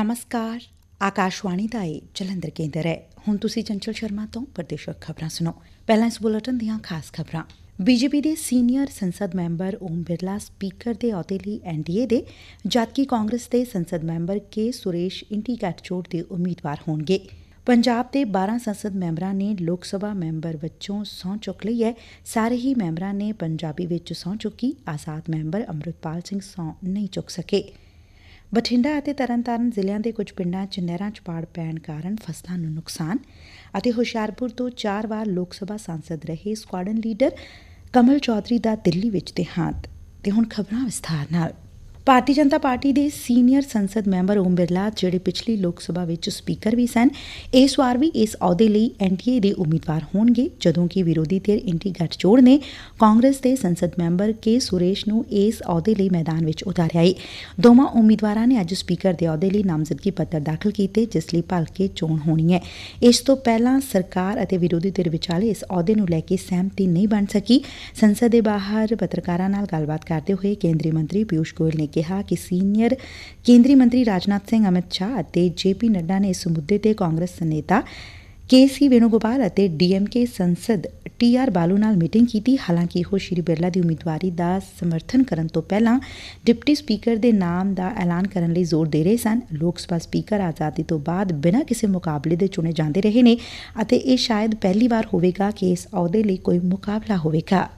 ਨਮਸਕਾਰ। ਆਕਾਸ਼ਵਾਣੀ ਦਾ ਇਹ ਜਲੰਧਰ ਕੇਂਦਰ ਹੈ। ਹੁਣ ਤੁਸੀਂ ਚੰਚਲ ਸ਼ਰਮਾ ਤੋਂ ਪ੍ਰਦੇਸ਼ਕ ਖਬਰਾਂ ਸੁਣੋ। ਪਹਿਲਾਂ ਇਸ ਬੁਲੇਟਿਨ ਦੀਆਂ ਖਾਸ ਖਬਰਾਂ। ਬੀਜੇਪੀ ਦੇ ਸੀਨੀਅਰ ਸੰਸਦ ਮੈਂਬਰ ਓਮ ਬਿਰਲਾ ਸਪੀਕਰ ਦੇ ਅਹੁਦੇ ਲਈ ਐਨਡੀਏ ਦੇ ਜਦਕਿ ਕਾਂਗਰਸ ਦੇ ਸੰਸਦ ਮੈਂਬਰ ਕੇ ਸੁਰੇਸ਼ ਇੰਟੀ ਗੱਠਜੋੜ ਦੇ ਉਮੀਦਵਾਰ ਹੋਣਗੇ। ਪੰਜਾਬ ਦੇ 12 ਸੰਸਦ ਮੈਂਬਰਾਂ ਨੇ ਲੋਕ ਸਭਾ ਮੈਂਬਰ ਵਜੋਂ ਸਹੁੰ ਚੁੱਕ ਲਈ ਹੈ। ਸਾਰੇ ਹੀ ਮੈਂਬਰਾਂ ਨੇ ਪੰਜਾਬੀ ਵਿੱਚ ਸਹੁੰ ਚੁੱਕੀ ਆਜ਼ਾਦ ਮੈਂਬਰ ਅੰਮ੍ਰਿਤਪਾਲ ਸਿੰਘ ਸਹੁੰ ਨਹੀਂ ਚੁੱਕ ਸਕੇ। ਬਠਿੰਡਾ ਅਤੇ ਤਰਨਤਾਰਨ ਜ਼ਿਲ੍ਹਿਆਂ ਦੇ ਕੁਝ ਪਿੰਡਾਂ 'ਚ ਨਹਿਰਾਂ 'ਚ ਪਾੜ ਪੈਣ ਕਾਰਨ ਫਸਲਾਂ ਨੂੰ ਨੁਕਸਾਨ ਅਤੇ ਹੁਸ਼ਿਆਰਪੁਰ ਤੋਂ ਚਾਰ ਵਾਰ ਲੋਕ ਸਭਾ ਸਾਂਸਦ ਰਹੇ ਸਕੁਆਡਨ ਲੀਡਰ ਕਮਲ ਚੌਧਰੀ ਦਾ ਦਿੱਲੀ ਵਿੱਚ ਦੇਹਾਂਤ। ਤੇ ਹੁਣ ਖਬਰਾਂ ਵਿਸਥਾਰ ਨਾਲ। ਭਾਰਤੀ ਜਨਤਾ ਪਾਰਟੀ ਦੇ ਸੀਨੀਅਰ ਸੰਸਦ ਮੈਂਬਰ ਓਮ ਬਿਰਲਾ, ਜਿਹੜੇ ਪਿਛਲੀ ਲੋਕ ਸਭਾ ਵਿੱਚ ਸਪੀਕਰ ਵੀ ਸਨ, ਇਸ ਵਾਰ ਵੀ ਇਸ ਅਹੁਦੇ ਲਈ ਐਨਡੀਏ ਦੇ ਉਮੀਦਵਾਰ ਹੋਣਗੇ, ਜਦੋਂ ਕਿ ਵਿਰੋਧੀ ਧਿਰ ਇੰਟੀ ਗੱਠਜੋੜ ਨੇ ਕਾਂਗਰਸ ਦੇ ਸੰਸਦ ਮੈਂਬਰ ਕੇ ਸੁਰੇਸ਼ ਨੂੰ ਇਸ ਅਹੁਦੇ ਲਈ ਮੈਦਾਨ ਵਿੱਚ ਉਤਾਰਿਆ ਹੈ ਦੋਵਾਂ ਉਮੀਦਵਾਰਾਂ ਨੇ ਅੱਜ ਸਪੀਕਰ ਦੇ ਅਹੁਦੇ ਲਈ ਨਾਮਜ਼ਦਗੀ ਪੱਤਰ ਦਾਖਲ ਕੀਤੇ, ਜਿਸ ਲਈ ਭਲਕੇ ਚੋਣ ਹੋਣੀ ਹੈ ਇਸ ਤੋਂ ਪਹਿਲਾਂ ਸਰਕਾਰ ਅਤੇ ਵਿਰੋਧੀ ਧਿਰ ਵਿਚਾਲੇ ਇਸ ਅਹੁਦੇ ਨੂੰ ਲੈ ਕੇ ਸਹਿਮਤੀ ਨਹੀਂ ਬਣ ਸਕੀ। ਸੰਸਦ ਦੇ ਬਾਹਰ ਪੱਤਰਕਾਰਾਂ ਨਾਲ ਗੱਲਬਾਤ ਕਰਦੇ ਹੋਏ ਕੇਂਦਰੀ ਮੰਤਰੀ ਪਿਊਸ਼ ਗੋਇਲ ਨੇ ਕਿਹਾ ਕਿ ਸੀਨੀਅਰ ਕੇਂਦਰੀ ਮੰਤਰੀ ਰਾਜਨਾਥ ਸਿੰਘ, ਅਮਿਤ ਸ਼ਾਹ ਅਤੇ ਜੇਪੀ ਨੱਡਾ ਨੇ ਇਸ ਮੁੱਦੇ ਤੇ ਕਾਂਗਰਸ ਨੇਤਾ ਕੇ ਸੀ ਵੇਣੁਗੋਪਾਲ ਅਤੇ ਡੀਐਮਕੇ ਸੰਸਦ ਟੀ ਆਰ ਬਾਲੂ ਨਾਲ ਮੀਟਿੰਗ ਕੀਤੀ। ਹਾਲਾਂਕਿ ਉਹ ਸ਼੍ਰੀ ਬਿਰਲਾ ਦੀ ਉਮੀਦਵਾਰੀ ਦਾ ਸਮਰਥਨ ਕਰਨ ਤੋਂ ਪਹਿਲਾਂ ਡਿਪਟੀ ਸਪੀਕਰ ਦੇ ਨਾਮ ਦਾ ਐਲਾਨ ਕਰਨ ਲਈ ਜ਼ੋਰ ਦੇ ਰਹੇ ਸਨ। ਲੋਕ ਸਭਾ ਸਪੀਕਰ ਆਜ਼ਾਦੀ ਤੋਂ ਬਾਅਦ ਬਿਨਾਂ ਕਿਸੇ ਮੁਕਾਬਲੇ ਦੇ ਚੁਣੇ ਜਾਂਦੇ ਰਹੇ ਨੇ ਅਤੇ ਇਹ ਸ਼ਾਇਦ ਪਹਿਲੀ ਵਾਰ ਹੋਵੇਗਾ ਕਿ ਇਸ ਅਹੁਦੇ ਲਈ ਕੋਈ ਮੁਕਾਬਲਾ ਹੋਵੇਗਾ।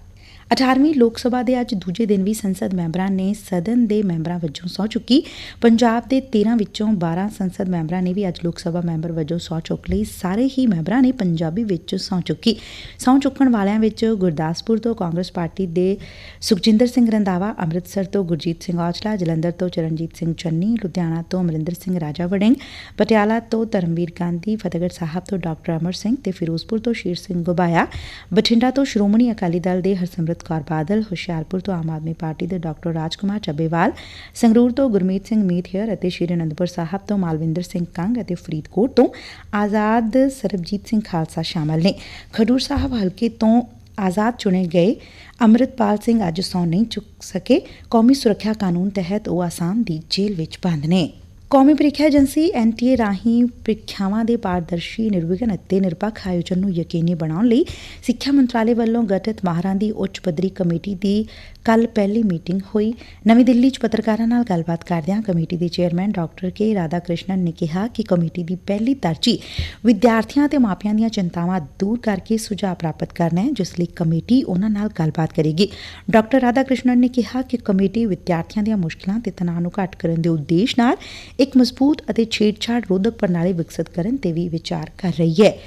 18ਵੀਂ ਲੋਕ ਸਭਾ ਦੇ ਅੱਜ ਦੂਜੇ ਦਿਨ ਵੀ ਸੰਸਦ ਮੈਂਬਰਾਂ ਨੇ ਸਦਨ ਦੇ ਮੈਂਬਰਾਂ ਵਜੋਂ ਸਹੁੰ ਚੁੱਕੀ। ਪੰਜਾਬ ਦੇ 13 ਵਿੱਚੋਂ 12 ਸੰਸਦ ਮੈਂਬਰਾਂ ਨੇ ਵੀ ਅੱਜ ਲੋਕ ਸਭਾ ਮੈਂਬਰ ਵਜੋਂ ਸਹੁੰ ਚੁੱਕ ਲਈ। ਸਾਰੇ ਹੀ ਮੈਂਬਰਾਂ ਨੇ ਪੰਜਾਬੀ ਵਿੱਚ ਸਹੁੰ ਚੁੱਕੀ। ਸਹੁੰ ਚੁੱਕਣ ਵਾਲਿਆਂ ਵਿੱਚ ਗੁਰਦਾਸਪੁਰ ਤੋਂ ਕਾਂਗਰਸ ਪਾਰਟੀ ਦੇ ਸੁਖਜਿੰਦਰ ਸਿੰਘ ਰੰਧਾਵਾ, ਅੰਮ੍ਰਿਤਸਰ ਤੋਂ ਗੁਰਜੀਤ ਸਿੰਘ ਔਜਲਾ, ਜਲੰਧਰ ਤੋਂ ਚਰਨਜੀਤ ਸਿੰਘ ਚੰਨੀ, ਲੁਧਿਆਣਾ ਤੋਂ ਅਮਰਿੰਦਰ ਸਿੰਘ ਰਾਜਾ ਵੜਿੰਗ, ਪਟਿਆਲਾ ਤੋਂ ਧਰਮਵੀਰ ਗਾਂਧੀ, ਫਤਿਹਗੜ੍ਹ ਸਾਹਿਬ ਤੋਂ ਡਾਕਟਰ ਅਮਰ ਸਿੰਘ ਤੇ ਫਿਰੋਜ਼ਪੁਰ ਤੋਂ ਸ਼ੀਰ ਸਿੰਘ ਗੋਬਾਇਆ, ਬਠਿੰਡਾ ਤੋਂ ਸ਼੍ਰੋਮਣੀ ਅਕਾਲੀ ਦਲ ਦੇ ਹਰਸਿਮਰਤ ਕੌਰ ਬਾਦਲ, ਹੁਸ਼ਿਆਰਪੁਰ ਤੋਂ ਆਮ ਆਦਮੀ ਪਾਰਟੀ ਦੇ ਡਾਕਟਰ ਰਾਜਕੁਮਾਰ ਚੱਬੇਵਾਲ, ਸੰਗਰੂਰ ਤੋਂ ਗੁਰਮੀਤ ਸਿੰਘ ਮੀਤਹਿਰ ਅਤੇ ਸ਼੍ਰੀ ਅਨੰਦਪੁਰ ਸਾਹਿਬ ਤੋਂ ਮਾਲਵਿੰਦਰ ਸਿੰਘ ਕੰਗ ਅਤੇ ਫਰੀਦਕੋਟ ਤੋਂ ਆਜ਼ਾਦ ਸਰਬਜੀਤ ਸਿੰਘ ਖਾਲਸਾ ਸ਼ਾਮਲ ਨੇ। ਖਡੂਰ ਸਾਹਿਬ ਹਲਕੇ ਤੋਂ ਆਜ਼ਾਦ ਚੁਣੇ ਗਏ ਅੰਮ੍ਰਿਤਪਾਲ ਸਿੰਘ ਅੱਜ ਸੌ ਨਹੀਂ ਚੁੱਕ ਸਕੇ। ਕੌਮੀ ਸੁਰੱਖਿਆ ਕਾਨੂੰਨ ਤਹਿਤ ਉਹ ਆਸਾਮ ਦੀ ਜੇਲ੍ਹ ਵਿੱਚ ਬੰਦ ਨੇ। ਕੌਮੀ ਪ੍ਰੀਖਿਆ ਏਜੰਸੀ ਐਨਟੀਏ ਰਾਹੀਂ ਪ੍ਰੀਖਿਆਵਾਂ ਦੇ ਪਾਰਦਰਸ਼ੀ, ਨਿਰਵਿਘਨ ਅਤੇ ਨਿਰਪੱਖ ਆਯੋਜਨ ਨੂੰ ਯਕੀਨੀ ਬਣਾਉਣ ਲਈ ਸਿੱਖਿਆ ਮੰਤਰਾਲੇ ਵੱਲੋਂ ਗਠਿਤ ਮਾਹਰਾਂ ਦੀ ਉੱਚ ਪੱਧਰੀ ਕਮੇਟੀ ਦੀ ਕੱਲ ਪਹਿਲੀ ਮੀਟਿੰਗ ਹੋਈ। ਨਵੀਂ ਦਿੱਲੀ 'ਚ ਪੱਤਰਕਾਰਾਂ ਨਾਲ ਗੱਲਬਾਤ ਕਰਦਿਆਂ ਕਮੇਟੀ ਦੇ chairman doctor K Radha Krishnan ਨੇ ਕਿਹਾ ਕਿ ਕਮੇਟੀ ਦੀ ਪਹਿਲੀ ਤਰਜੀਹ ਵਿਦਿਆਰਥੀਆਂ ਤੇ ਮਾਪਿਆਂ ਦੀਆਂ ਚਿੰਤਾਵਾਂ ਦੂਰ ਕਰਕੇ ਸੁਝਾਅ ਪ੍ਰਾਪਤ ਕਰਨਾ ਹੈ, ਜਿਸ ਲਈ ਕਮੇਟੀ ਉਹਨਾਂ ਨਾਲ ਗੱਲਬਾਤ ਕਰੇਗੀ। ਡਾਕਟਰ ਰਾਧਾ ਕ੍ਰਿਸ਼ਨਨ ਨੇ ਕਿਹਾ ਕਿ ਕਮੇਟੀ ਵਿਦਿਆਰਥੀਆਂ ਦੀਆਂ ਮੁਸ਼ਕਲਾਂ ਤੇ ਤਣਾਅ ਨੂੰ ਘੱਟ ਕਰਨ ਦੇ ਉਦੇਸ਼ ਨਾਲ ਇੱਕ ਮਜ਼ਬੂਤ ਅਤੇ ਛੇੜਛਾੜ ਰੋਧਕ ਪ੍ਰਣਾਲੀ ਵਿਕਸਿਤ ਕਰਨ ਤੇ ਵੀ ਵਿਚਾਰ ਕਰ ਰਹੀ ਹੈ।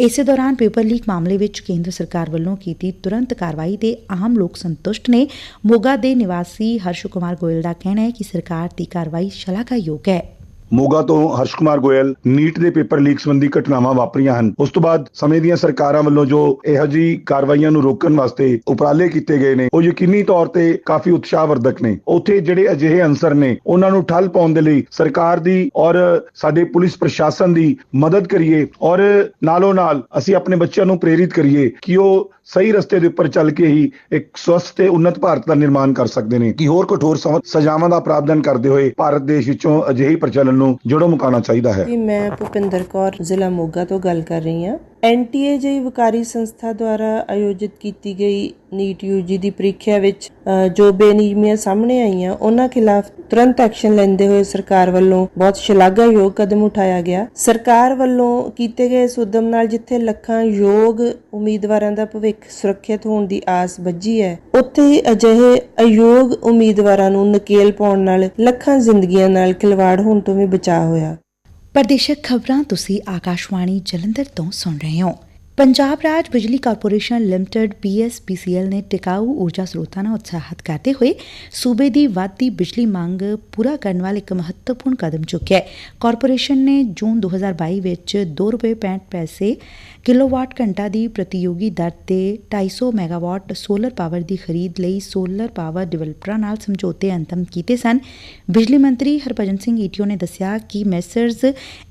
ਇਸੇ ਦੌਰਾਨ ਪੇਪਰ ਲੀਕ ਮਾਮਲੇ ਵਿੱਚ ਕੇਂਦਰ ਸਰਕਾਰ ਵੱਲੋਂ ਕੀਤੀ ਤੁਰੰਤ ਕਾਰਵਾਈ ਤੇ ਆਮ ਲੋਕ ਸੰਤੁਸ਼ਟ ਨੇ। ਮੋਗਾ ਦੇ ਨਿਵਾਸੀ ਹਰਸ਼ ਕੁਮਾਰ ਗੋਇਲ ਦਾ ਕਹਿਣਾ ਹੈ ਕਿ ਸਰਕਾਰ ਦੀ ਕਾਰਵਾਈ ਸ਼ਲਾਘਾਯੋਗ ਹੈ। ਮੋਗਾ ਤੋਂ ਹਰਸ਼ ਕੁਮਾਰ ਗੋਇਲ ਨੀਟ ਦੇ ਪੇਪਰ ਲੀਕ ਸੰਬੰਧੀ ਘਟਨਾਵਾਂ ਵਾਪਰੀਆਂ ਹਨ। ਉਸ ਤੋਂ ਬਾਅਦ ਸਮੇਂ ਦੀਆਂ ਸਰਕਾਰਾਂ ਵੱਲੋਂ ਜੋ ਇਹੋ ਜਿਹੀ ਕਾਰਵਾਈਆਂ ਨੂੰ ਰੋਕਣ ਵਾਸਤੇ ਉਪਰਾਲੇ ਕੀਤੇ ਗਏ ਨੇ, ਉਹ ਯਕੀਨੀ ਤੌਰ ਤੇ ਕਾਫੀ ਉਤਸ਼ਾਹਵਰਧਕ ਨੇ। ਉੱਥੇ ਜਿਹੜੇ ਅਜਿਹੇ ਅੰਸਰ ਨੇ, ਉਹਨਾਂ ਨੂੰ ਠੱਲ ਪਾਉਣ ਦੇ ਲਈ ਸਰਕਾਰ ਦੀ ਔਰ ਸਾਡੇ ਪੁਲਿਸ ਪ੍ਰਸ਼ਾਸਨ ਦੀ ਮਦਦ ਕਰੀਏ ਔਰ ਨਾਲੋਂ ਨਾਲ ਅਸੀਂ ਆਪਣੇ ਬੱਚਿਆਂ ਨੂੰ ਪ੍ਰੇਰਿਤ ਕਰੀਏ ਕਿ ਉਹ ਸਹੀ ਰਸਤੇ ਦੇ ਉੱਪਰ ਚੱਲ ਕੇ ਹੀ ਇੱਕ ਸਵਸਥ ਤੇ ਉન્નਤ ਭਾਰਤ ਦਾ ਨਿਰਮਾਣ ਕਰ ਸਕਦੇ ਨੇ। ਕਿ ਹੋਰ ਕਠੋਰ ਸਜ਼ਾਵਾਂ ਦਾ ਪ੍ਰਾਵਧਾਨ ਕਰਦੇ ਹੋਏ ਭਾਰਤ ਦੇਸ਼ ਵਿੱਚੋਂ ਅਜਿਹੀ ਪ੍ਰਚਲਨ ਨੂੰ ਜੜੋਂ ਮੁਕਾਉਣਾ ਚਾਹੀਦਾ ਹੈ। ਮੈਂ ਭੁਪਿੰਦਰ ਕੌਰ ਜ਼ਿਲ੍ਹਾ ਮੋਗਾ ਤੋਂ ਗੱਲ ਕਰ ਰਹੀ ਹਾਂ। ਐਨਟੀਏ ਜਿਹੀ ਵਕਾਰੀ ਸੰਸਥਾ ਦੁਆਰਾ ਆਯੋਜਿਤ ਕੀਤੀ ਗਈ ਨੀਟ ਯੂਜੀ ਦੀ ਪ੍ਰੀਖਿਆ ਵਿੱਚ ਜੋ ਬੇਨਿਯਮੀਆਂ ਸਾਹਮਣੇ ਆਈਆਂ, ਉਹਨਾਂ ਖਿਲਾਫ ਤੁਰੰਤ ਐਕਸ਼ਨ ਲੈਂਦੇ ਹੋਏ ਸਰਕਾਰ ਵੱਲੋਂ ਬਹੁਤ ਸ਼ਲਾਘਾਯੋਗ ਕਦਮ ਉਠਾਇਆ ਗਿਆ। ਸਰਕਾਰ ਵੱਲੋਂ ਕੀਤੇ ਗਏ ਇਸ ਉਦਮ ਨਾਲ ਜਿੱਥੇ ਲੱਖਾਂ ਯੋਗ ਉਮੀਦਵਾਰਾਂ ਦਾ ਭਵਿੱਖ ਸੁਰੱਖਿਅਤ ਹੋਣ ਦੀ ਆਸ ਵੱਜੀ ਹੈ, ਉੱਥੇ ਹੀ ਅਜਿਹੇ ਅਯੋਗ ਉਮੀਦਵਾਰਾਂ ਨੂੰ ਨਕੇਲ ਪਾਉਣ ਨਾਲ ਲੱਖਾਂ ਜ਼ਿੰਦਗੀਆਂ ਨਾਲ ਖਿਲਵਾੜ ਹੋਣ ਤੋਂ ਵੀ ਬਚਾਅ ਹੋਇਆ। ਪ੍ਰਦੇਸ਼ਕ ਖਬਰਾਂ ਤੁਸੀਂ ਆਕਾਸ਼ਵਾਣੀ ਜਲੰਧਰ ਤੋਂ ਸੁਣ ਰਹੇ ਹੋ। ਪੰਜਾਬ ਰਾਜ ਬਿਜਲੀ ਕਾਰਪੋਰੇਸ਼ਨ ਲਿਮਟਿਡ ਪੀਐਸਪੀਸੀਐਲ ਨੇ ਟਿਕਾਊ ਊਰਜਾ ਸਰੋਤਾਂ ਨੂੰ ਉਤਸ਼ਾਹਿਤ ਕਰਦੇ ਹੋਏ ਸੂਬੇ ਦੀ ਵੱਧਦੀ ਬਿਜਲੀ ਮੰਗ ਪੂਰਾ ਕਰਨ ਵਾਲਾ ਇੱਕ ਮਹੱਤਵਪੂਰਨ ਕਦਮ ਚੁੱਕਿਆ ਹੈ। ਕਾਰਪੋਰੇਸ਼ਨ ਨੇ ਜੂਨ 2022 ਵਿੱਚ 2 ਰੁਪਏ 65 ਪੈਸੇ ਕਿਲੋਵਾਟ ਘੰਟਾ ਦੀ ਪ੍ਰਤੀਯੋਗੀ ਦਰ ਤੇ 250 ਮੈਗਾਵਾਟ ਸੋਲਰ ਪਾਵਰ ਦੀ ਖਰੀਦ ਲਈ ਸੋਲਰ ਪਾਵਰ ਡਿਵੈਲਪਰਾਂ ਨਾਲ ਸਮਝੌਤੇ ਅੰਤਮ ਕੀਤੇ ਸਨ। ਬਿਜਲੀ ਮੰਤਰੀ ਹਰਭਜਨ ਸਿੰਘ ਈਟੀਓ ਨੇ ਦੱਸਿਆ ਕਿ ਮੈਸਰਜ਼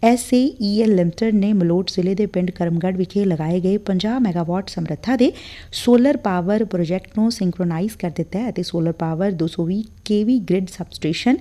ਐਸਏਈਐਲ ਲਿਮਟਿਡ ਨੇ ਮਲੋਟ ਜ਼ਿਲ੍ਹੇ ਦੇ ਪਿੰਡ ਕਰਮਗੜ ਵਿਖੇ ਲਗਾਏ ਚਲਾਏ ਗਏ 50 ਮੈਗਾਵਾਟ ਸਮਰੱਥਾ ਦੇ ਸੋਲਰ ਪਾਵਰ ਪ੍ਰੋਜੈਕਟ ਨੂੰ ਸਿੰਕਰੋਨਾਈਜ਼ ਕਰ ਦਿੱਤਾ ਹੈ ਅਤੇ solar power 220 KV grid substation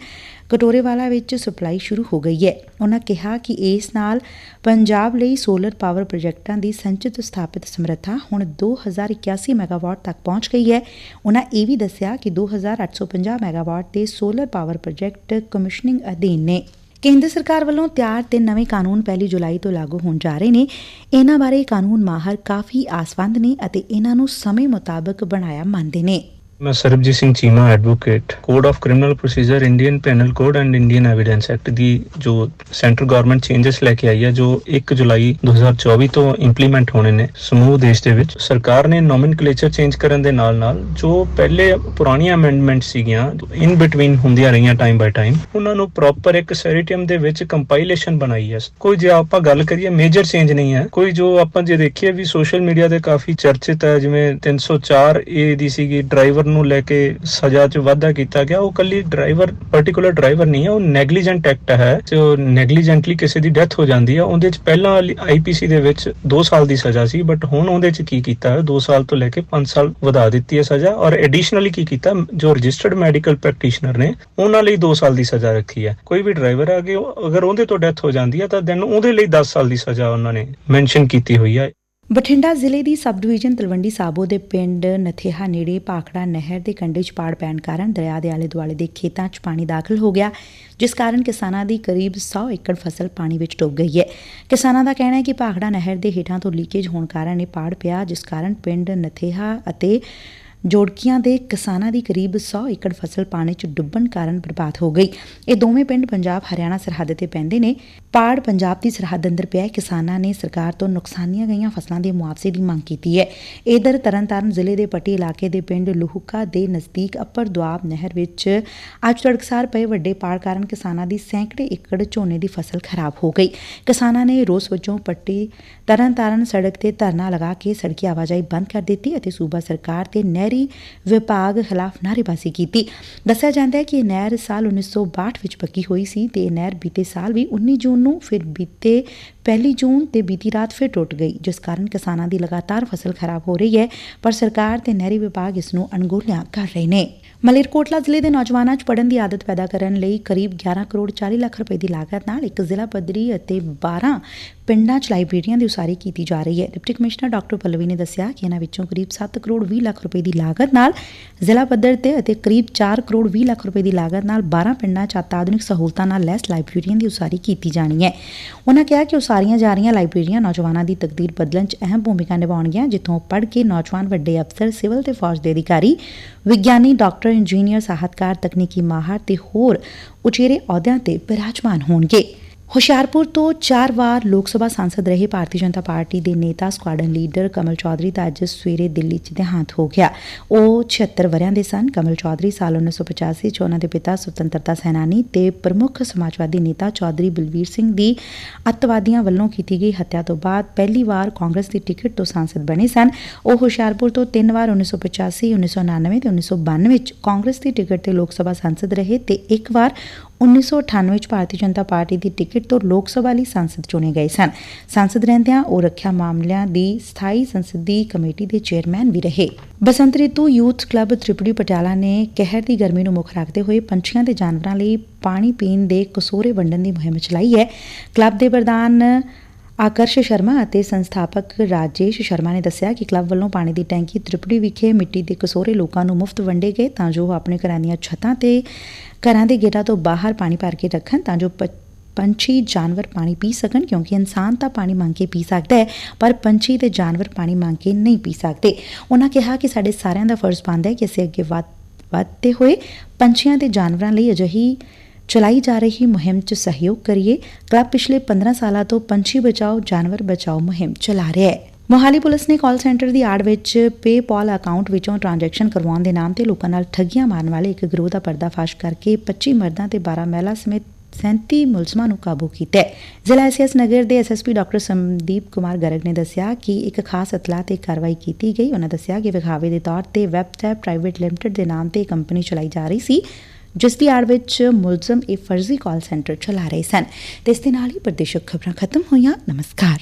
Katorewala ਵਿੱਚ ਸਪਲਾਈ ਸ਼ੁਰੂ ਹੋ ਗਈ ਹੈ। ਉਹਨਾਂ ਕਿਹਾ ਕਿ ਇਸ ਨਾਲ ਪੰਜਾਬ ਲਈ ਸੋਲਰ ਪਾਵਰ ਪ੍ਰੋਜੈਕਟਾਂ ਦੀ ਸੰਚਿਤ ਸਥਾਪਿਤ ਸਮਰੱਥਾ ਹੁਣ 2081 ਮੈਗਾਵਾਟ ਤੱਕ ਪਹੁੰਚ ਗਈ ਹੈ। ਉਹਨਾਂ ਇਹ ਵੀ ਦੱਸਿਆ ਕਿ 2850 ਮੈਗਾਵਾਟ ਦੇ ਸੋਲਰ ਪਾਵਰ ਪ੍ਰੋਜੈਕਟ ਕਮਿਸ਼ਨਿੰਗ ਅਧੀਨ ਨੇ। ਕੇਂਦਰ ਸਰਕਾਰ ਵੱਲੋਂ ਤਿਆਰ ਤਿੰਨ ਨਵੇਂ ਕਾਨੂੰਨ ਪਹਿਲੀ ਜੁਲਾਈ ਤੋਂ ਲਾਗੂ ਹੋਣ ਜਾ ਰਹੇ ਨੇ। ਇਹਨਾਂ ਬਾਰੇ ਕਾਨੂੰਨ ਮਾਹਰ ਕਾਫੀ ਆਸਵੰਦ ਨੇ ਅਤੇ ਇਹਨਾਂ ਨੂੰ ਸਮੇਂ ਮੁਤਾਬਕ ਬਣਾਇਆ ਮੰਨਦੇ ਨੇ। ਮੈਂ Sarabjit Singh Cheema advocate code of criminal procedure Indian penal code and Indian evidence act ਦੀ ਜੋ ਸੈਂਟਰ ਗਵਰਨਮੈਂਟ ਚੇਂਜਸ ਲੈ ਕੇ ਆਈ ਹੈ ਜੋ 1 ਜੁਲਾਈ 2024 ਤੋਂ ਇੰਪਲੀਮੈਂਟ ਹੋਣੇ ਨੇ ਸਮੂਹ ਦੇਸ਼ ਦੇ ਵਿੱਚ, ਸਰਕਾਰ ਨੇ ਨੋਮਨਕਲੇਚਰ ਚੇਂਜ ਕਰਨ ਦੇ ਨਾਲ ਨਾਲ ਜੋ ਪਹਿਲੇ ਪੁਰਾਣੀਆਂ ਅਮੈਂਡਮੈਂਟ ਸੀਗੀਆਂ ਇਨ ਬਿਟਵੀਨ ਹੁੰਦੀਆਂ ਰਹੀਆਂ ਟਾਈਮ ਬਾਈ ਟਾਈਮ ਉਹਨਾਂ ਨੂੰ ਪ੍ਰੋਪਰ ਇੱਕ ਸੈਰੀਟੀਅਮ ਦੇ ਵਿੱਚ ਕੰਪਾਈਲੇਸ਼ਨ ਬਣਾਈ ਹੈ ਕੋਈ ਜੇ ਆਪਾਂ ਗੱਲ ਕਰੀਏ ਮੇਜਰ ਚੇਂਜ ਨਹੀਂ ਹੈ ਕੋਈ ਜੋ ਆਪਾਂ ਜੇ ਦੇਖੀਏ ਵੀ ਸੋਸ਼ਲ ਮੀਡੀਆ ਤੇ ਕਾਫੀ ਚਰਚਿਤ ਹੈ ਜਿਵੇਂ 304 ਏ ਦੀ ਸੀਗੀ ਡਰਾਈਵਰ ਨੂੰ ਲੈ ਕੇ ਸਜ਼ਾ 'ਚ ਵਾਧਾ ਕੀਤਾ ਗਿਆ। ਉਹ ਕੱਲੀ ਡਰਾਈਵਰ ਪਾਰਟਿਕੂਲਰ ਡਰਾਈਵਰ ਨਹੀਂ ਹੈ, ਉਹ ਨੈਗਲੀਜੈਂਟ ਐਕਟ ਹੈ ਜੋ ਨੈਗਲੀਜੈਂਟਲੀ ਕਿਸੇ ਦੀ ਡੈਥ ਹੋ ਜਾਂਦੀ ਹੈ। ਉਹਦੇ 'ਚ ਪਹਿਲਾਂ ਆਈਪੀਸੀ ਦੇ ਵਿੱਚ 2 ਸਾਲ ਦੀ ਸਜ਼ਾ ਸੀ ਬਟ ਹੁਣ ਉਹਦੇ 'ਚ ਕੀ ਕੀਤਾ 2 ਸਾਲ ਤੋਂ ਲੈ ਕੇ 5 ਸਾਲ ਵਧਾ ਦਿੱਤੀ ਹੈ ਸਜ਼ਾ ਔਰ ਐਡੀਸ਼ਨਲੀ ਕੀ ਕੀਤਾ ਜੋ ਰਜਿਸਟਰਡ ਮੈਡੀਕਲ ਪ੍ਰੈਕਟੀਸ਼ਨਰ ਨੇ, ਉਹਨਾਂ ਲਈ 2 ਸਾਲ ਦੀ ਸਜ਼ਾ ਰੱਖੀ ਹੈ। ਕੋਈ ਵੀ ਡਰਾਈਵਰ ਆ ਕੇ ਅਗਰ ਉਹਦੇ ਤੋਂ ਡੈਥ ਹੋ ਜਾਂਦੀ ਹੈ ਤਾਂ ਦੈਨ ਉਹਦੇ ਲਈ 10 ਸਾਲ ਦੀ ਸਜ਼ਾ ਉਹਨਾਂ ਨੇ ਮੈਂਸ਼ਨ ਕੀਤੀ ਹੋਈ ਹੈ। ਬਠਿੰਡਾ ਜ਼ਿਲ੍ਹੇ ਦੀ ਸਬ ਡਿਵੀਜ਼ਨ ਤਲਵੰਡੀ ਸਾਬੋ ਦੇ ਪਿੰਡ ਨਥੇਹਾ ਨੇੜੇ ਭਾਖੜਾ ਨਹਿਰ ਦੇ ਕੰਢੇ 'ਚ ਪਾੜ ਪੈਣ ਕਾਰਨ ਦਰਿਆ ਦੇ ਆਲੇ ਦੁਆਲੇ ਦੇ ਖੇਤਾਂ 'ਚ ਪਾਣੀ ਦਾਖਲ ਹੋ ਗਿਆ, ਜਿਸ ਕਾਰਨ ਕਿਸਾਨਾਂ ਦੀ ਕਰੀਬ 100 ਏਕੜ ਫਸਲ ਪਾਣੀ ਵਿੱਚ ਡੁੱਬ ਗਈ ਹੈ। ਕਿਸਾਨਾਂ ਦਾ ਕਹਿਣਾ ਹੈ ਕਿ ਭਾਖੜਾ ਨਹਿਰ ਦੇ ਹੇਠਾਂ ਤੋਂ ਲੀਕੇਜ ਹੋਣ ਕਾਰਨ ਇਹ ਪਾੜ ਪਿਆ, ਜਿਸ ਕਾਰਨ ਪਿੰਡ ਨਥੇਹਾ ਅਤੇ ਜੋੜਕੀਆਂ ਦੇ ਕਿਸਾਨਾਂ ਦੀ ਕਰੀਬ 100 ਏਕੜ ਫਸਲ ਪਾਣੀ 'ਚ ਡੁੱਬਣ ਕਾਰਨ ਬਰਬਾਦ ਹੋ ਗਈ। ਇਹ ਦੋਵੇਂ ਪਿੰਡ ਪੰਜਾਬ, ਹਰਿਆਣਾ ਸਰਹੱਦ ਤੇ ਪੈਂਦੇ ਨੇ। ਪਾੜ ਪੰਜਾਬ ਦੀ ਸਰਹੱਦ ਅੰਦਰ ਪਿਆ ਕਿਸਾਨਾਂ ਨੇ ਸਰਕਾਰ ਤੋਂ ਨੁਕਸਾਨੀਆਂ ਗਈਆਂ ਫਸਲਾਂ ਦੇ ਮੁਆਵਜ਼ੇ ਦੀ ਮੰਗ ਕੀਤੀ ਹੈ। ਇਧਰ ਤਰਨਤਾਰਨ ਜ਼ਿਲ੍ਹੇ ਦੇ ਪੱਟੀ ਇਲਾਕੇ ਦੇ ਪਿੰਡ ਲੁਹੁਕਾ ਦੇ ਨਜ਼ਦੀਕ ਅੱਪਰ ਦੁਆਬ ਨਹਿਰ ਵਿੱਚ ਅੱਜ ਤੜਕਸਾਰ ਪਏ ਵੱਡੇ ਪਾੜ ਕਾਰਨ ਕਿਸਾਨਾਂ ਦੀ ਸੈਂਕੜੇ ਏਕੜ ਝੋਨੇ ਦੀ ਫਸਲ ਖਰਾਬ ਹੋ ਗਈ। ਕਿਸਾਨਾਂ ਨੇ ਰੋਸ ਵਜੋਂ ਪੱਟੀ ਤਰਨਤਾਰਨ ਸੜਕ ਤੇ ਧਰਨਾ ਲਗਾ ਕੇ ਸੜਕੀ ਆਵਾਜਾਈ ਬੰਦ ਕਰ ਦਿੱਤੀ ਅਤੇ ਸੂਬਾ ਸਰਕਾਰ ਤੇ ਨਹਿਰੀ ਵਿਭਾਗ ਖਿਲਾਫ ਨਾਅਰੇਬਾਜ਼ੀ ਕੀਤੀ। ਦੱਸਿਆ ਜਾਂਦਾ ਹੈ ਕਿ ਇਹ ਨਹਿਰ ਸਾਲ 1962 ਵਿੱਚ ਪੱਕੀ ਹੋਈ ਸੀ ਤੇ ਇਹ ਨਹਿਰ ਬੀਤੇ ਸਾਲ ਵੀ 19 ਜੂਨ ਨੂੰ, ਫਿਰ ਬੀਤੇ ਪਹਿਲੀ ਜੂਨ ਤੇ ਬੀਤੀ ਰਾਤ ਫਿਰ ਟੁੱਟ ਗਈ, ਜਿਸ ਕਾਰਨ ਕਿਸਾਨਾਂ ਦੀ ਲਗਾਤਾਰ ਫਸਲ ਖਰਾਬ ਹੋ ਰਹੀ ਹੈ, ਪਰ ਸਰਕਾਰ ਤੇ ਨਹਿਰੀ ਵਿਭਾਗ ਇਸ ਨੂੰ ਅਣਗੋਲਿਆ ਕਰ ਰਹੇ ਨੇ। ਮਲੇਰਕੋਟਲਾ ਜ਼ਿਲ੍ਹੇ ਦੇ ਨੌਜਵਾਨਾਂ 'ਚ ਪੜ੍ਹਨ ਦੀ ਆਦਤ ਪੈਦਾ ਕਰਨ ਲਈ ਕਰੀਬ 11 ਕਰੋੜ 40 ਲੱਖ ਰੁਪਏ ਦੀ ਲਾਗਤ ਨਾਲ ਇੱਕ ਜ਼ਿਲ੍ਹਾ ਪੱਧਰੀ ਅਤੇ 12 ਪਿੰਡਾਂ 'ਚ ਲਾਇਬ੍ਰੇਰੀਆਂ ਦੀ ਉਸਾਰੀ ਕੀਤੀ ਜਾ ਰਹੀ ਹੈ। ਡਿਪਟੀ ਕਮਿਸ਼ਨਰ ਡਾਕਟਰ ਪੱਲਵੀ ਨੇ ਦੱਸਿਆ ਕਿ ਇਹਨਾਂ ਵਿੱਚੋਂ ਕਰੀਬ 7 ਕਰੋੜ 20 ਲੱਖ ਰੁਪਏ ਦੀ ਲਾਗਤ ਨਾਲ ਜ਼ਿਲ੍ਹਾ ਪੱਧਰ ਤੇ ਅਤੇ ਕਰੀਬ 4 ਕਰੋੜ 20 ਲੱਖ ਰੁਪਏ ਦੀ ਲਾਗਤ ਨਾਲ 12 ਪਿੰਡਾਂ 'ਚ ਅਤਿਆਧੁਨਿਕ ਸਹੂਲਤਾਂ ਨਾਲ ਲੈਸ ਲਾਇਬ੍ਰੇਰੀਆਂ ਦੀ ਉਸਾਰੀ ਕੀਤੀ ਜਾਣੀ ਹੈ। ਉਹਨਾਂ ਕਿਹਾ ਕਿ ਉਸਾਰੀਆਂ ਜਾ ਰਹੀਆਂ ਲਾਇਬ੍ਰੇਰੀਆਂ ਨੌਜਵਾਨਾਂ ਦੀ ਤਕਦੀਰ ਬਦਲਣ 'ਚ ਅਹਿਮ ਭੂਮਿਕਾ ਨਿਭਾਉਣਗੀਆਂ, ਜਿੱਥੋਂ ਪੜ੍ਹ ਕੇ ਨੌਜਵਾਨ ਵੱਡੇ ਅਫਸਰ, ਸਿਵਲ ਤੇ ਫੌਜ ਦੇ ਅਧਿਕਾਰੀ, ਵਿਗਿਆਨੀ, ਡਾਕਟਰ, ਇੰਜੀਨੀਅਰ, ਸਾਹਿਤਕਾਰ, ਤਕਨੀਕੀ ਮਾਹਰ ਤੇ ਹੋਰ ਉਚੇਰੇ ਅਹੁਦਿਆਂ ਤੇ ਬਿਰਾਜਮਾਨ ਹੋਣਗੇ। ਹੁਸ਼ਿਆਰਪੁਰ ਤੋਂ ਚਾਰ ਵਾਰ ਲੋਕ ਸਭਾ ਸਾਂਸਦ ਰਹੇ ਭਾਰਤੀ ਜਨਤਾ ਪਾਰਟੀ ਦੇ ਨੇਤਾ ਸਕੁਆਡਨ ਲੀਡਰ ਕਮਲ ਚੌਧਰੀ ਦਾ ਅੱਜ ਸਵੇਰੇ ਦਿੱਲੀ 'ਚ ਦੇਹਾਂਤ ਹੋ ਗਿਆ। ਉਹ 76 ਵਰਿਆਂ ਦੇ ਸਨ। ਕਮਲ ਚੌਧਰੀ ਸਾਲ 1985 'ਚ ਉਹਨਾਂ ਦੇ ਪਿਤਾ ਸੁਤੰਤਰਤਾ ਸੈਨਾਨੀ ਤੇ ਪ੍ਰਮੁੱਖ ਸਮਾਜਵਾਦੀ ਨੇਤਾ ਚੌਧਰੀ ਬਲਵੀਰ ਸਿੰਘ ਦੀ ਅੱਤਵਾਦੀਆਂ ਵੱਲੋਂ ਕੀਤੀ ਗਈ ਹੱਤਿਆ ਤੋਂ ਬਾਅਦ ਪਹਿਲੀ ਵਾਰ ਕਾਂਗਰਸ ਦੀ ਟਿਕਟ ਤੋਂ ਸਾਂਸਦ ਬਣੇ ਸਨ। ਉਹ ਹੁਸ਼ਿਆਰਪੁਰ ਤੋਂ ਤਿੰਨ ਵਾਰ 1985 1999 ਤੇ 1992 'ਚ ਕਾਂਗਰਸ ਦੀ ਟਿਕਟ ਤੇ ਲੋਕ ਸਭਾ ਸਾਂਸਦ ਰਹੇ ਤੇ ਇੱਕ ਵਾਰ 1998 ਵਿੱਚ ਭਾਰਤੀ ਜਨਤਾ ਪਾਰਟੀ ਦੀ ਟਿਕਟ ਤੋਂ ਲੋਕ ਸਭਾ ਲਈ ਸੰਸਦ ਚੁਣੇ ਗਏ ਸਨ। ਸੰਸਦ ਰਹਿੰਦਿਆਂ ਉਹ ਰੱਖਿਆ ਮਾਮਲਿਆਂ ਦੀ ਸਥਾਈ ਸੰਸਦੀ ਕਮੇਟੀ ਦੇ ਚੇਅਰਮੈਨ ਵੀ ਰਹੇ। ਬਸੰਤ ਰਿਤੂ ਯੂਥ ਕਲੱਬ ਤ੍ਰਿਪੜੀ ਪਟਿਆਲਾ ਨੇ ਕਹਿਰ ਦੀ ਗਰਮੀ ਨੂੰ ਮੁੱਖ ਰੱਖਦੇ ਹੋਏ ਪੰਛੀਆਂ ਤੇ ਜਾਨਵਰਾਂ ਲਈ ਪਾਣੀ ਪੀਣ ਦੇ ਕਸੋਰੇ ਵੰਡਣ ਦੀ ਮੁਹਿੰਮ ਚਲਾਈ ਹੈ। ਕਲੱਬ ਦੇ ਪ੍ਰਧਾਨ ਆਕਰਸ਼ ਸ਼ਰਮਾ ਅਤੇ ਸੰਸਥਾਪਕ ਰਾਜੇਸ਼ ਸ਼ਰਮਾ ਨੇ ਦੱਸਿਆ ਕਿ ਕਲੱਬ ਵੱਲੋਂ ਪਾਣੀ ਦੀ ਟੈਂਕੀ ਤ੍ਰਿਪੜੀ ਵਿਖੇ ਮਿੱਟੀ ਦੇ ਕਸੋਰੇ ਲੋਕਾਂ ਨੂੰ ਮੁਫਤ ਵੰਡੇ ਗਏ ਤਾਂ ਜੋ ਉਹ ਆਪਣੇ ਘਰਾਂ ਦੀਆਂ ਛੱਤਾਂ ਤੇ ਘਰਾਂ ਦੇ ਗੇਟਾਂ ਤੋਂ ਬਾਹਰ ਪਾਣੀ ਭਰ ਕੇ ਰੱਖਣ ਤਾਂ ਜੋ ਪ- ਪੰਛੀ, ਜਾਨਵਰ ਪਾਣੀ ਪੀ ਸਕਣ ਕਿਉਂਕਿ ਇਨਸਾਨ ਤਾਂ ਪਾਣੀ ਮੰਗ ਕੇ ਪੀ ਸਕਦਾ ਹੈ, ਪਰ ਪੰਛੀ ਤੇ ਜਾਨਵਰ ਪਾਣੀ ਮੰਗ ਕੇ ਨਹੀਂ ਪੀ ਸਕਦੇ। ਉਹਨਾਂ ਕਿਹਾ ਕਿ ਸਾਡੇ ਸਾਰਿਆਂ ਦਾ ਫਰਜ਼ ਬਣਦਾ ਹੈ ਕਿ ਅਸੀਂ ਅੱਗੇ ਵੱਧ, ਵੱਧਦੇ ਹੋਏ ਪੰਛੀਆਂ ਤੇ ਜਾਨਵਰਾਂ ਲਈ ਅਜਿਹੀ ਚਲਾਈ ਜਾ ਰਹੀ ਮੁਹਿੰਮ 'ਚ ਸਹਿਯੋਗ ਕਰੀਏ ਕਲੱਬ ਪਿਛਲੇ 15 ਸਾਲਾਂ ਤੋਂ ਪੰਛੀ ਬਚਾਓ, ਜਾਨਵਰ ਬਚਾਓ ਮੁਹਿੰਮ ਚਲਾ ਰਿਹਾ ਹੈ। ਮੋਹਾਲੀ ਪੁਲਿਸ ਨੇ ਕਾਲ ਸੈਂਟਰ ਦੀ ਆੜ ਵਿੱਚ ਪੇਪਾਲ ਅਕਾਊਂਟ ਵਿੱਚੋਂ ਟ੍ਰਾਂਜੈਕਸ਼ਨ ਕਰਵਾਉਣ ਦੇ ਨਾਮ ਤੇ ਲੋਕਾਂ ਨਾਲ ਠੱਗੀਆਂ ਮਾਰਨ ਵਾਲੇ ਇੱਕ ਗਰੋਹ ਦਾ ਪਰਦਾਫਾਸ਼ ਕਰਕੇ 25 ਮਰਦਾਂ ਤੇ 12 ਮਹਿਲਾ ਸਮੇਤ 37 ਮੁਲਜ਼ਮਾਂ ਨੂੰ ਕਾਬੂ ਕੀਤਾ ਹੈ। ਜ਼ਿਲ੍ਹਾ ਐਸਐਸ ਨਗਰ ਦੇ ਐਸਐਸਪੀ ਡਾਕਟਰ ਸੰਦੀਪ ਕੁਮਾਰ ਗਰਗ ਨੇ ਦੱਸਿਆ ਕਿ ਇੱਕ ਖਾਸ ਇਤਲਾਹ ਤੇ ਕਾਰਵਾਈ ਕੀਤੀ ਗਈ। ਉਹਨਾਂ ਦੱਸਿਆ ਕਿ ਵਿਖਾਵੇ ਦੇ ਤੌਰ ਤੇ ਵੈਬਟੈਪ ਪ੍ਰਾਈਵੇਟ ਲਿਮਟਿਡ ਦੇ ਨਾਮ ਤੇ ਕੰਪਨੀ ਚਲਾਈ ਜਾ ਰਹੀ ਸੀ। ਜਿਸ ਦੀ ਆੜ ਵਿੱਚ ਮੁਲਜ਼ਮ ਇਹ ਫਰਜ਼ੀ ਕਾਲ ਸੈਂਟਰ ਚਲਾ ਰਹੇ ਸਨ। ਤੇ ਇਸ ਦੇ ਨਾਲ ਹੀ ਪ੍ਰਦੇਸ਼ਕ ਖਬਰਾਂ ਖਤਮ ਹੋਈਆਂ। ਨਮਸਕਾਰ।